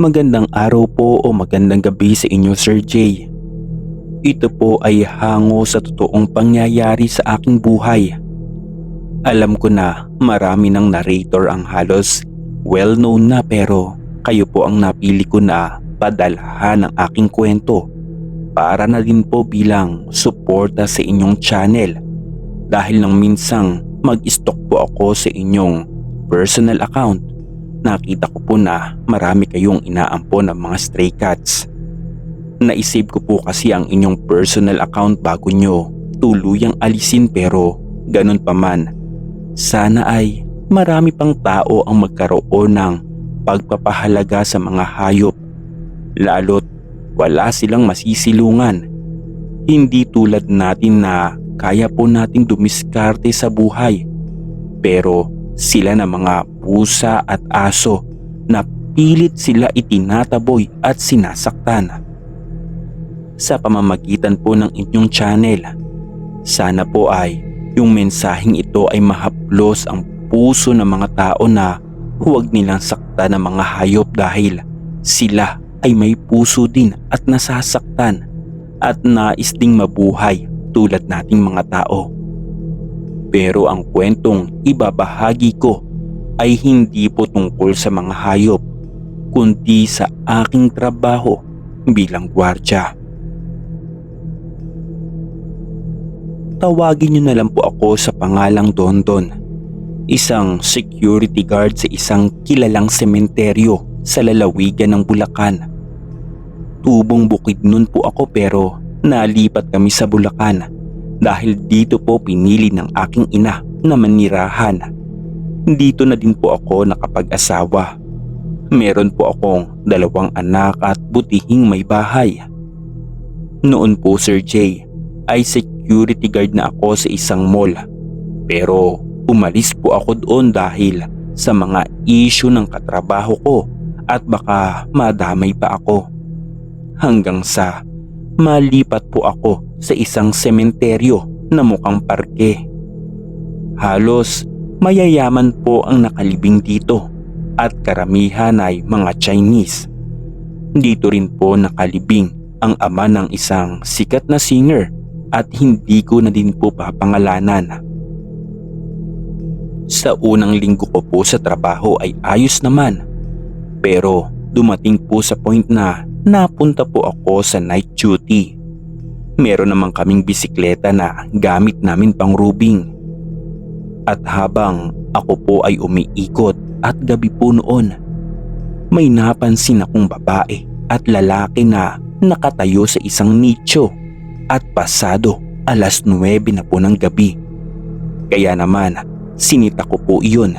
Magandang araw po o magandang gabi sa inyo Sir J. Ito po ay hango sa totoong pangyayari sa aking buhay. Alam ko na marami ng narrator ang halos well known na pero kayo po ang napili ko na padalhan ng aking kwento para na din po bilang suporta sa inyong channel dahil nang minsang mag-stock po ako sa inyong personal account nakita ko po na marami kayong inaampon ng mga stray cats. Naisave ko po kasi ang inyong personal account bago nyo tuluyang alisin pero ganun pa man. Sana ay marami pang tao ang magkaroon ng pagpapahalaga sa mga hayop. Lalo't wala silang masisilungan. Hindi tulad natin na kaya po nating dumiskarte sa buhay. Pero sila na mga pusa at aso na pilit sila itinataboy at sinasaktan. Sa pamamagitan po ng inyong channel, sana po ay yung mensaheng ito ay mahaplos ang puso ng mga tao na huwag nilang saktan ng mga hayop dahil sila ay may puso din at nasasaktan at nais ding mabuhay tulad nating mga tao. Pero ang kwentong ibabahagi ko ay hindi po tungkol sa mga hayop kundi sa aking trabaho bilang gwardya. Tawagin niyo na lang po ako sa pangalang Dondon, isang security guard sa isang kilalang sementeryo sa lalawigan ng Bulacan. Tubong bukid nun po ako pero nalipat kami sa Bulacan dahil dito po pinili ng aking ina na manirahan. Dito na din po ako nakapag-asawa. Meron po akong dalawang anak at butihing may bahay. Noon po Sir J ay security guard na ako sa isang mall. Pero umalis po ako doon dahil sa mga issue ng katrabaho ko at baka madamay pa ako. Hanggang sa malipat po ako sa isang sementeryo na mukhang parke. Halos mayayaman po ang nakalibing dito at karamihan ay mga Chinese. Dito rin po nakalibing ang ama ng isang sikat na singer at hindi ko na din po papangalanan. Sa unang linggo ko po sa trabaho ay ayos naman pero dumating po sa point na napunta po ako sa night duty. Meron naman kaming bisikleta na gamit namin pang rubing. At habang ako po ay umiikot at gabi po noon, may napansin akong babae at lalaki na nakatayo sa isang nicho at pasado alas 9 na po ng gabi. Kaya naman sinita ko po iyon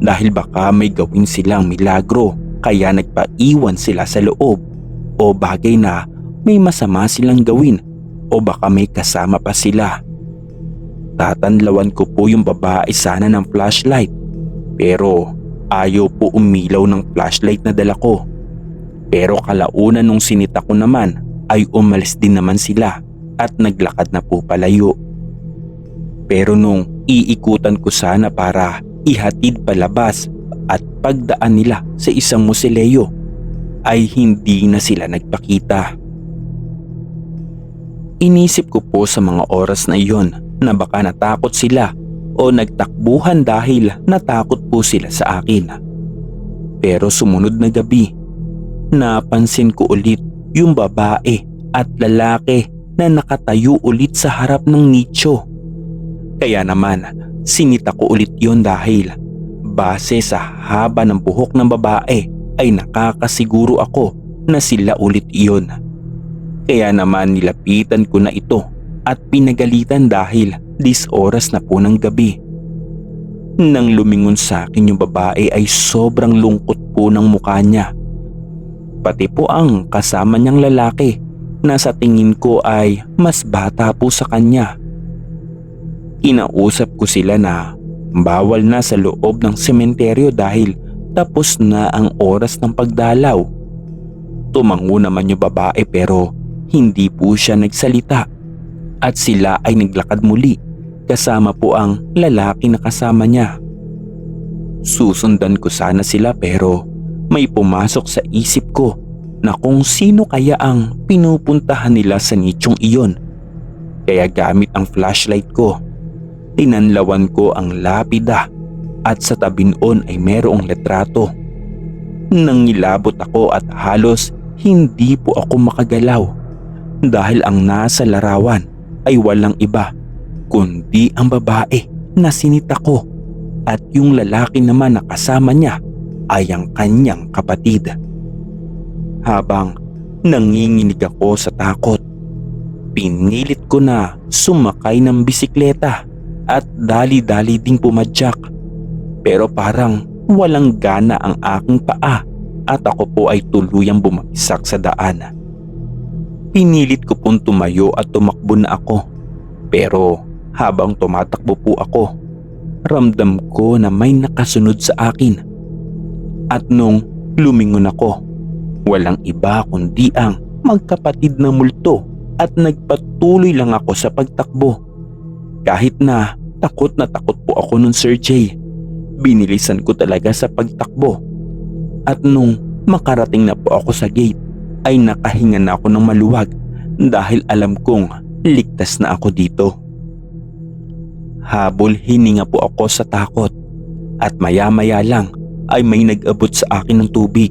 dahil baka may gawin silang milagro kaya nagpaiwan sila sa loob o bagay na may masama silang gawin o baka may kasama pa sila. Tatanlawan ko po yung babae sana ng flashlight pero ayaw po umilaw ng flashlight na dala ko. Pero kalaunan nung sinita ko naman ay umalis din naman sila at naglakad na po palayo. Pero nung iikutan ko sana para ihatid palabas at pagdaan nila sa isang musileo ay hindi na sila nagpakita. Inisip ko po sa mga oras na iyon na baka natakot sila o nagtakbuhan dahil natakot po sila sa akin. Pero sumunod na gabi, napansin ko ulit yung babae at lalaki na nakatayo ulit sa harap ng nicho. Kaya naman, sinita ko ulit yon dahil base sa haba ng buhok ng babae ay nakakasiguro ako na sila ulit iyon. Kaya naman nilapitan ko na ito at pinagalitan dahil dis oras na po ng gabi. Nang lumingon sa akin yung babae ay sobrang lungkot po ng mukha niya. Pati po ang kasama niyang lalaki na sa tingin ko ay mas bata po sa kanya. Inausap ko sila na bawal na sa loob ng sementeryo dahil tapos na ang oras ng pagdalaw. Tumango naman yung babae pero hindi po siya nagsalita at sila ay naglakad muli kasama po ang lalaki na kasama niya. Susundan ko sana sila pero may pumasok sa isip ko na kung sino kaya ang pinupuntahan nila sa nichong iyon. Kaya gamit ang flashlight ko, tinanlawan ko ang lapida at sa tabi noon ay merong letrato. Nangilabot ako at halos hindi po ako makagalaw dahil ang nasa larawan ay walang iba kundi ang babae na sinita ko at yung lalaki naman na kasama niya ay ang kanyang kapatid. Habang nanginginig ako sa takot, pinilit ko na sumakay ng bisikleta at dali-dali ding pumadyak. Pero parang walang gana ang aking paa at ako po ay tuluyang bumagsak sa daan. Pinilit ko pong tumayo at tumakbo na ako. Pero habang tumatakbo po ako, ramdam ko na may nakasunod sa akin. At nung lumingon ako, walang iba kundi ang magkapatid na multo at nagpatuloy lang ako sa pagtakbo. Kahit na takot na takot po ako nun Sir Jay, binilisan ko talaga sa pagtakbo. At nung makarating na po ako sa gate, ay nakahinga na ako ng maluwag dahil alam kong ligtas na ako dito. Habol hininga po ako sa takot at maya-maya lang ay may nag-abot sa akin ng tubig.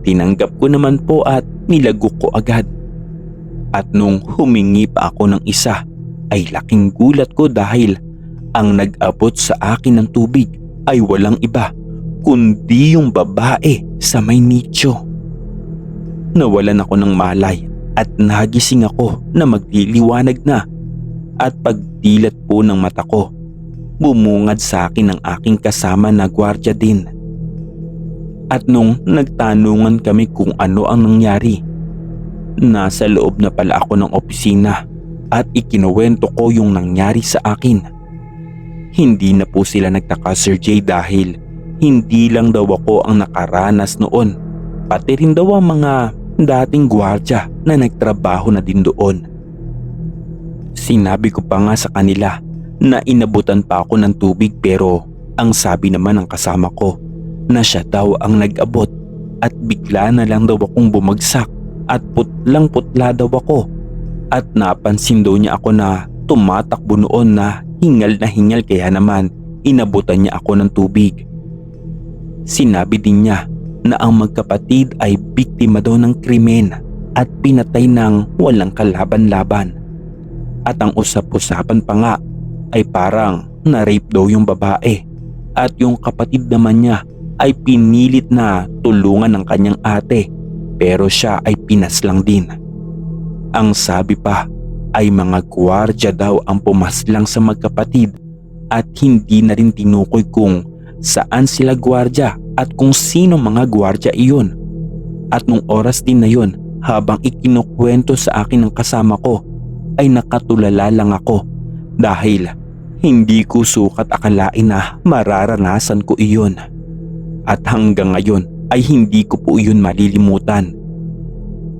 Tinanggap ko naman po at nilagok ko agad. At nung humingi pa ako ng isa ay laking gulat ko dahil ang nag-abot sa akin ng tubig ay walang iba kundi yung babae sa may nicho. Nawalan ako ng malay at nagising ako na magdiliwanag na at pagdilat po ng mata ko, bumungad sa akin ang aking kasama na gwardya din. At nung nagtanungan kami kung ano ang nangyari, nasa loob na pala ako ng opisina at ikinuwento ko yung nangyari sa akin. Hindi na po sila nagtaka Sir Jay dahil hindi lang daw ako ang nakaranas noon, pati rin daw ang mga dating gwardya na nagtrabaho na din doon. Sinabi ko pa nga sa kanila na inabutan pa ako ng tubig pero ang sabi naman ng kasama ko na siya daw ang nag-abot at bigla na lang daw akong bumagsak at putlang putla daw ako at napansin daw niya ako na tumatakbo noon na hingal na hingal kaya naman inabutan niya ako ng tubig. Sinabi din niya na ang magkapatid ay biktima daw ng krimen at pinatay ng walang kalaban-laban. At ang usap-usapan pa nga ay parang na-rape daw yung babae at yung kapatid naman niya ay pinilit na tulungan ng kanyang ate pero siya ay pinaslang din. Ang sabi pa ay mga gwardya daw ang pumaslang sa magkapatid at hindi na rin tinukoy kung saan sila gwardya at kung sino mga gwardya iyon. At nung oras din na yon habang ikinukwento sa akin ng kasama ko ay nakatulala lang ako dahil hindi ko sukat akalain na mararanasan ko iyon. At hanggang ngayon ay hindi ko po iyon malilimutan.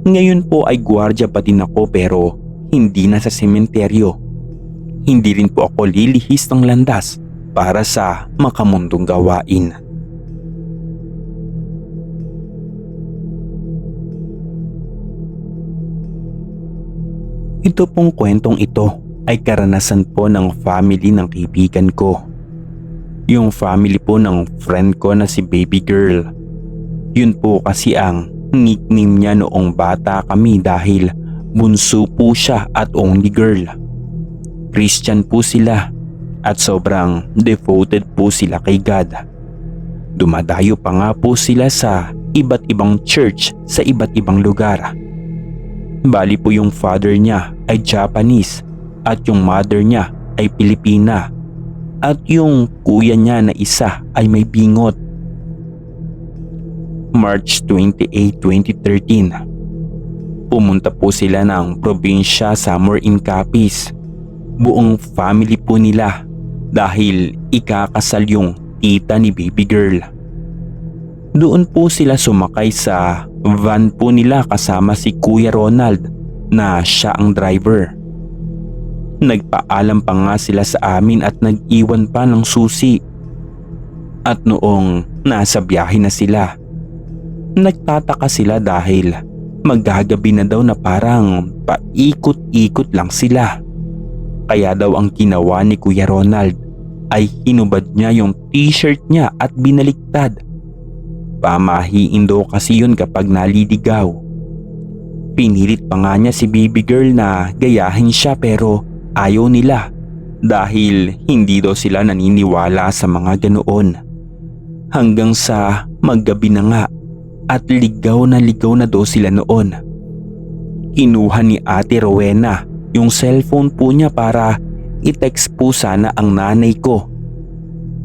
Ngayon po ay gwardya pa din ako pero hindi na sa sementeryo. Hindi rin po ako lilihis ng landas para sa makamundong gawain. Ito pong kwentong ito ay karanasan po ng family ng kaibigan ko. Yung family po ng friend ko na si baby girl. Yun po kasi ang nickname niya noong bata kami dahil bunso po siya at only girl. Christian po sila at sobrang devoted po sila kay God. Dumadayo pa nga po sila sa iba't ibang church sa iba't ibang lugar. Bali po yung father niya ay Japanese at yung mother niya ay Pilipina at yung kuya niya na isa ay may bingot. March 28, 2013 Pumunta po sila ng probinsya somewhere in Capiz. Buong family po nila dahil ikakasal yung tita ni baby girl. Doon po sila sumakay sa van po nila kasama si Kuya Ronald na siya ang driver. Nagpaalam pa nga sila sa amin at nag-iwan pa ng susi. At noong nasa biyahe na sila, nagtataka sila dahil magagabi na daw na parang paikot-ikot lang sila. Kaya daw ang ginawa ni Kuya Ronald ay hinubad niya yung t-shirt niya at binaliktad. Pamahiin daw kasi yun kapag naliligaw. Pinilit pa nga niya si baby girl na gayahin siya pero ayaw nila dahil hindi daw sila naniniwala sa mga ganoon. Hanggang sa maggabi na nga at ligaw na ligaw na daw sila noon. Kinuha ni ate Rowena yung cellphone po niya para i-text po sana ang nanay ko.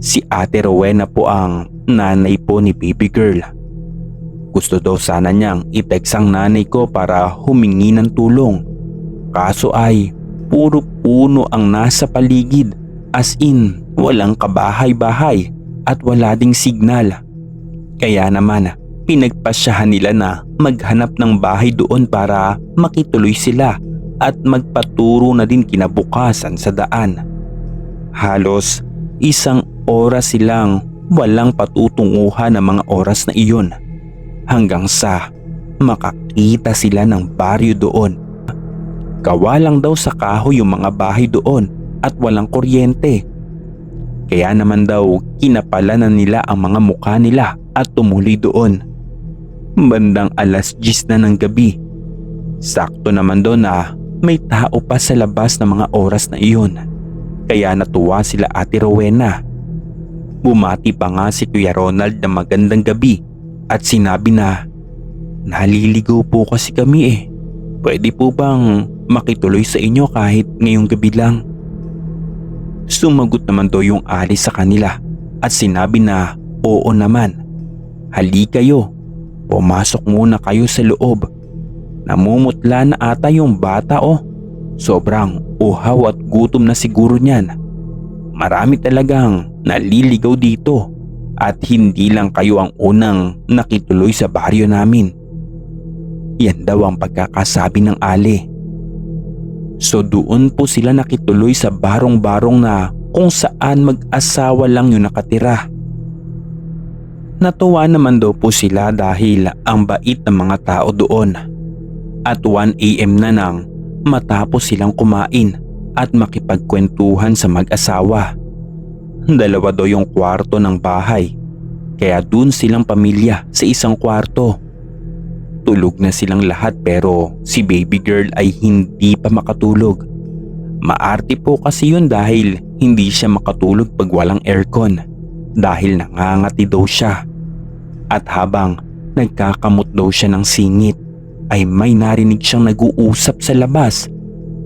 Si ate Rowena po ang nanay po ni baby girl. Gusto daw sana niyang i-text ang nanay ko para humingi ng tulong. Kaso ay puro puno ang nasa paligid as in walang kabahay-bahay at wala ding signal. Kaya naman pinagpasyahan nila na maghanap ng bahay doon para makituloy sila at magpaturo na din kinabukasan sa daan. Halos isang oras silang walang patutunguhan ng mga oras na iyon hanggang sa makakita sila ng baryo doon. Kawalang daw sa kahoy yung mga bahay doon at walang kuryente. Kaya naman daw kinapala na nila ang mga mukha nila at tumuli doon. Bandang alas 10 na ng gabi. Sakto naman doon na may tao pa sa labas ng mga oras na iyon. Kaya natuwa sila ate Rowena. Bumati pa nga si Kuya Ronald na magandang gabi at sinabi na Naliligaw po kasi kami eh. Pwede po bang makituloy sa inyo kahit ngayong gabi lang? Sumagot naman daw yung ali sa kanila at sinabi na oo naman. Hali kayo, pumasok muna kayo sa loob. Namumutla na ata yung bata oh. Sobrang uhaw at gutom na siguro niyan. Marami talagang naliligaw dito at hindi lang kayo ang unang nakituloy sa baryo namin. Yan daw ang pagkakasabi ng ali. So doon po sila nakituloy sa barong-barong na kung saan mag-asawa lang yung nakatira. Natuwa naman daw po sila dahil ang bait ng mga tao doon. At 1am na nang matapos silang kumain at makipagkwentuhan sa mag-asawa. Dalawa daw yung kwarto ng bahay kaya dun silang pamilya sa isang kwarto. Tulog na silang lahat pero si baby girl ay hindi pa makatulog. Maarte po kasi yun dahil hindi siya makatulog pag walang aircon dahil nangangati daw siya. At habang nagkakamot daw siya ng singit ay may narinig siyang nag-uusap sa labas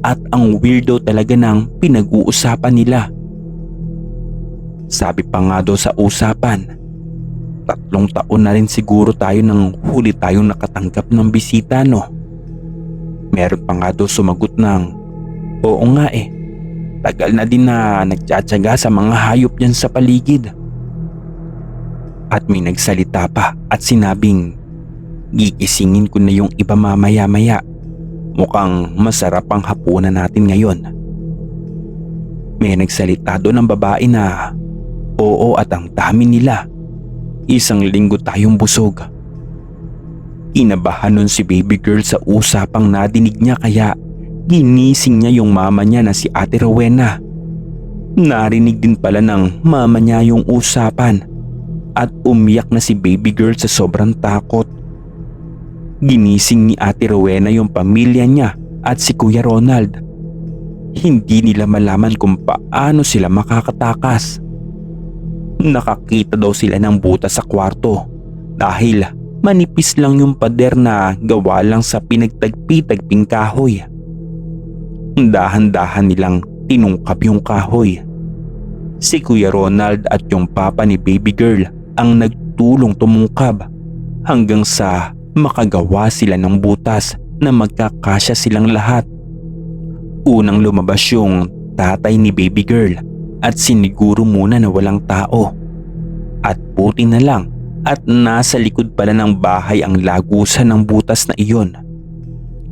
at ang weirdo talaga ng pinag-uusapan nila. Sabi pa nga daw sa usapan, Tatlong taon na rin siguro tayo nang huli tayong nakatanggap ng bisita no. Meron pa nga daw sumagot ng, Oo nga eh, tagal na din na nagtsatsaga sa mga hayop yan sa paligid. At may nagsalita pa at sinabing, Gigisingin ko na yung iba mamaya-maya. Mukhang masarap ang hapunan natin ngayon. May nagsalita doon ng babae na, Oo at ang dami nila. Isang linggo tayong busog. Inabahan nun si baby girl sa usapang nadinig niya kaya ginising niya yung mama niya na si Ate Rowena. Narinig din pala ng mama niya yung usapan at umiyak na si baby girl sa sobrang takot. Ginising ni Ate Rowena yung pamilya niya at si Kuya Ronald. Hindi nila malaman kung paano sila makakatakas. Nakakita daw sila ng butas sa kwarto dahil manipis lang yung pader na gawa lang sa pinagtagpi-tagping kahoy. Dahan-dahan nilang tinungkap yung kahoy. Si Kuya Ronald at yung papa ni baby girl ang nagtulong tumungkab hanggang sa makagawa sila ng butas na magkakasya silang lahat. Unang lumabas yung tatay ni baby girl at siniguro muna na walang tao. At buti na lang at nasa likod pala ng bahay ang lagusan ng butas na iyon.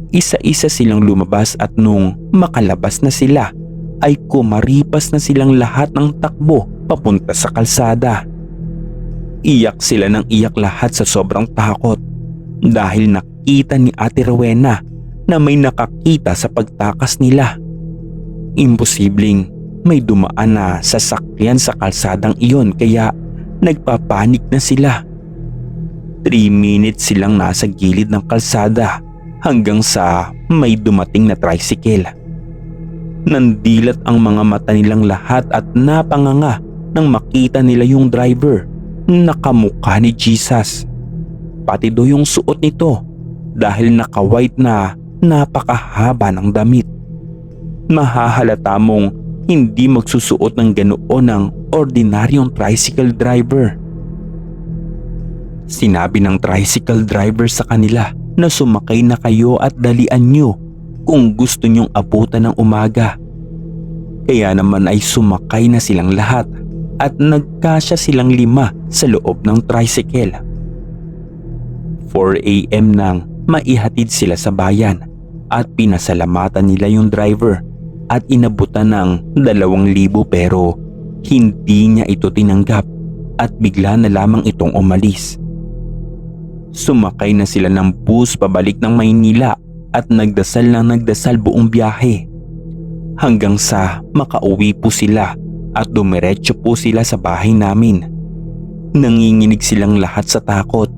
Isa-isa silang lumabas at nung makalabas na sila ay kumaripas na silang lahat ng takbo papunta sa kalsada. Iyak sila ng iyak lahat sa sobrang takot dahil nakita ni Ate Rowena na may nakakita sa pagtakas nila. Imposibleng may dumaan na sasakyan sa kalsadang iyon kaya nagpapanik na sila. 3 minutes silang nasa gilid ng kalsada hanggang sa may dumating na tricycle. Nandilat ang mga mata nilang lahat at napanganga nang makita nila yung driver na kamukha ni Jesus. Pati do yung suot nito dahil naka-white na napakahaba ng damit. Mahahalata mong hindi magsusuot ng ganoon ng ordinaryong tricycle driver. Sinabi ng tricycle driver sa kanila na sumakay na kayo at dalian nyo kung gusto nyong abutan ng umaga. Kaya naman ay sumakay na silang lahat at nagkasya silang lima sa loob ng tricycle. 4am nang maihatid sila sa bayan at pinasalamatan nila yung driver at inabutan ng dalawang libo pero hindi niya ito tinanggap at bigla na lamang itong umalis. Sumakay na sila ng bus pabalik ng Maynila at nagdasal ng nagdasal buong biyahe. Hanggang sa makauwi po sila at dumiretso po sila sa bahay namin. Nanginginig silang lahat sa takot.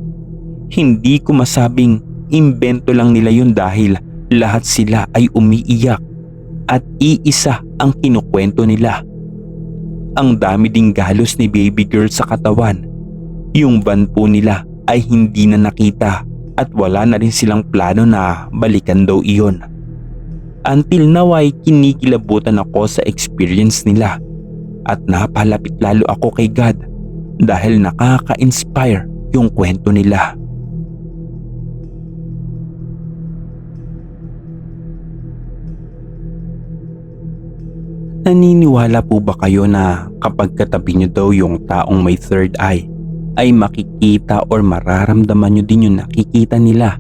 Hindi ko masabing imbento lang nila yun dahil lahat sila ay umiiyak at iisa ang kinukwento nila. Ang dami ding galos ni baby girl sa katawan. Yung van po nila ay hindi na nakita at wala na rin silang plano na balikan daw iyon. Until now ay kinikilabutan ako sa experience nila at napalapit lalo ako kay God dahil nakaka-inspire yung kwento nila. Naniniwala po ba kayo na kapag katabi nyo daw yung taong may third eye ay makikita or mararamdaman nyo din yung nakikita nila?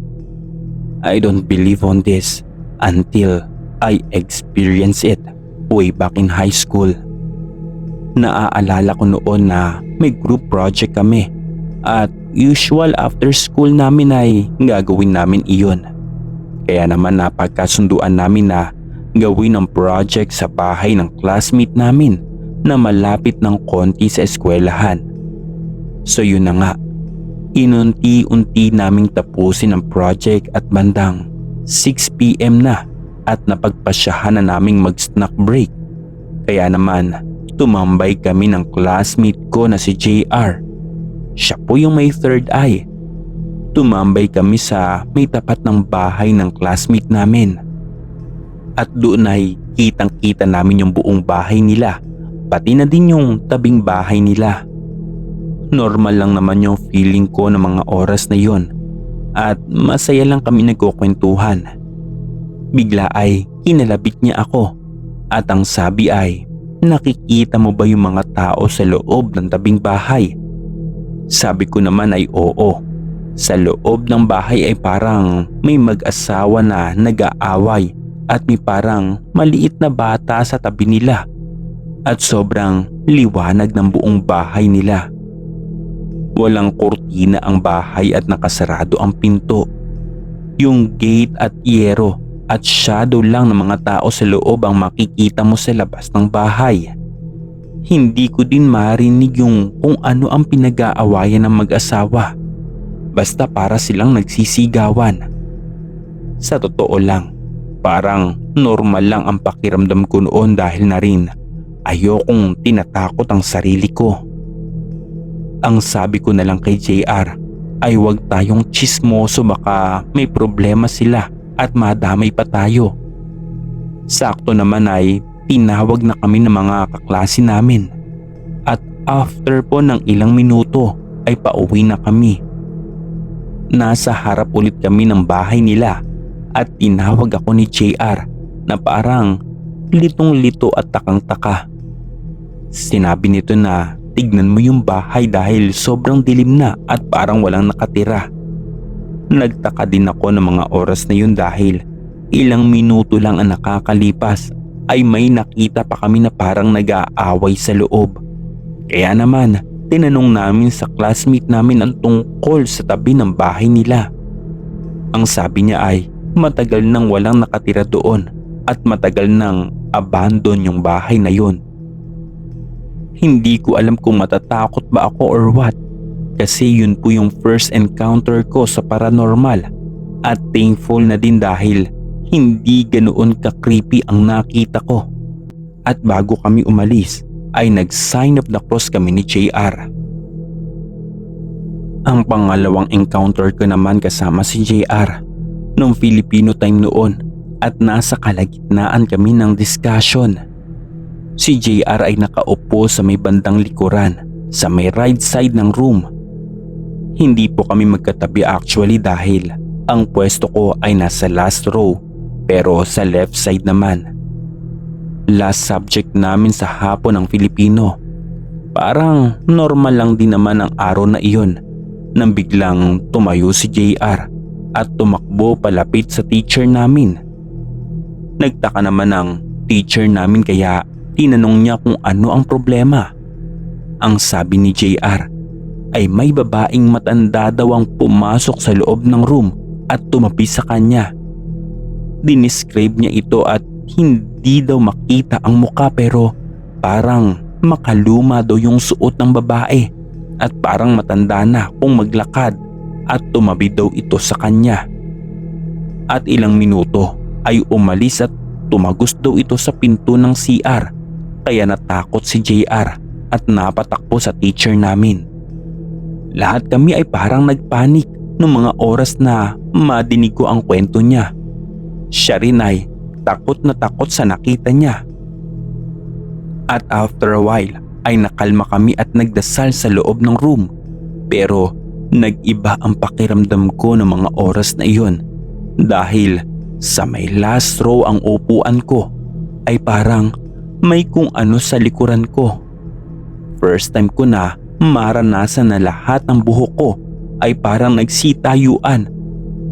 I don't believe on this until I experience it way back in high school. Naaalala ko noon na may group project kami at usual after school namin ay gagawin namin iyon. Kaya naman napagkasunduan namin na gawin ang project sa bahay ng classmate namin na malapit ng konti sa eskwelahan. So yun na nga, inunti-unti naming tapusin ang project at bandang 6pm na at napagpasyahan na naming mag-snack break. Kaya naman, tumambay kami ng classmate ko na si JR. Siya po yung may third eye. Tumambay kami sa may tapat ng bahay ng classmate namin at doon ay kitang kita namin yung buong bahay nila pati na din yung tabing bahay nila. Normal lang naman yung feeling ko ng mga oras na yon at masaya lang kami nagkukwentuhan. Bigla ay kinalabit niya ako at ang sabi ay nakikita mo ba yung mga tao sa loob ng tabing bahay? Sabi ko naman ay oo. Sa loob ng bahay ay parang may mag-asawa na nag-aaway at may parang maliit na bata sa tabi nila at sobrang liwanag ng buong bahay nila. Walang kurtina ang bahay at nakasarado ang pinto. Yung gate at yero at shadow lang ng mga tao sa loob ang makikita mo sa labas ng bahay. Hindi ko din marinig yung kung ano ang pinag-aawayan ng mag-asawa. Basta para silang nagsisigawan. Sa totoo lang, Parang normal lang ang pakiramdam ko noon dahil na rin ayokong tinatakot ang sarili ko. Ang sabi ko na lang kay JR ay huwag tayong chismoso baka may problema sila at madamay pa tayo. Sakto naman ay tinawag na kami ng mga kaklase namin at after po ng ilang minuto ay pauwi na kami. Nasa harap ulit kami ng bahay nila at tinawag ako ni JR na parang litong-lito at takang-taka. Sinabi nito na tignan mo yung bahay dahil sobrang dilim na at parang walang nakatira. Nagtaka din ako ng mga oras na yun dahil ilang minuto lang ang nakakalipas ay may nakita pa kami na parang nag-aaway sa loob. Kaya naman tinanong namin sa classmate namin ang tungkol sa tabi ng bahay nila. Ang sabi niya ay matagal nang walang nakatira doon at matagal nang abandon yung bahay na yun. Hindi ko alam kung matatakot ba ako or what kasi yun po yung first encounter ko sa paranormal at thankful na din dahil hindi ganoon ka-creepy ang nakita ko. At bago kami umalis ay nag-sign of the cross kami ni JR. Ang pangalawang encounter ko naman kasama si JR nung Filipino time noon at nasa kalagitnaan kami ng discussion. Si JR ay nakaupo sa may bandang likuran sa may right side ng room. Hindi po kami magkatabi actually dahil ang pwesto ko ay nasa last row pero sa left side naman. Last subject namin sa hapon ng Filipino. Parang normal lang din naman ang araw na iyon nang biglang tumayo si JR at tumakbo palapit sa teacher namin. Nagtaka naman ang teacher namin kaya tinanong niya kung ano ang problema. Ang sabi ni JR ay may babaeng matanda daw ang pumasok sa loob ng room at tumabi sa kanya. Dinescribe niya ito at hindi daw makita ang muka pero parang makaluma daw yung suot ng babae at parang matanda na kung maglakad at tumabi daw ito sa kanya. At ilang minuto ay umalis at tumagos daw ito sa pinto ng CR kaya natakot si JR at napatakbo sa teacher namin. Lahat kami ay parang nagpanik noong mga oras na madinig ko ang kwento niya. Siya rin ay takot na takot sa nakita niya. At after a while ay nakalma kami at nagdasal sa loob ng room. Pero nag-iba ang pakiramdam ko ng mga oras na iyon dahil sa may last row ang upuan ko ay parang may kung ano sa likuran ko. First time ko na maranasan na lahat ng buhok ko ay parang nagsitayuan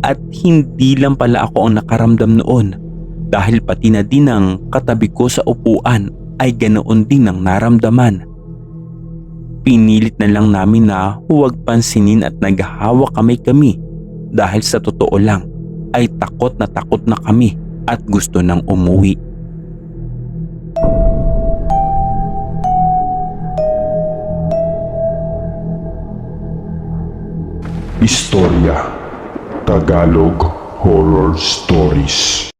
at hindi lang pala ako ang nakaramdam noon dahil pati na din ang katabi ko sa upuan ay ganoon din ang naramdaman. Pinilit na lang namin na huwag pansinin at naghahawak kami kami dahil sa totoo lang ay takot na takot na kami at gusto nang umuwi. Istorya Tagalog Horror Stories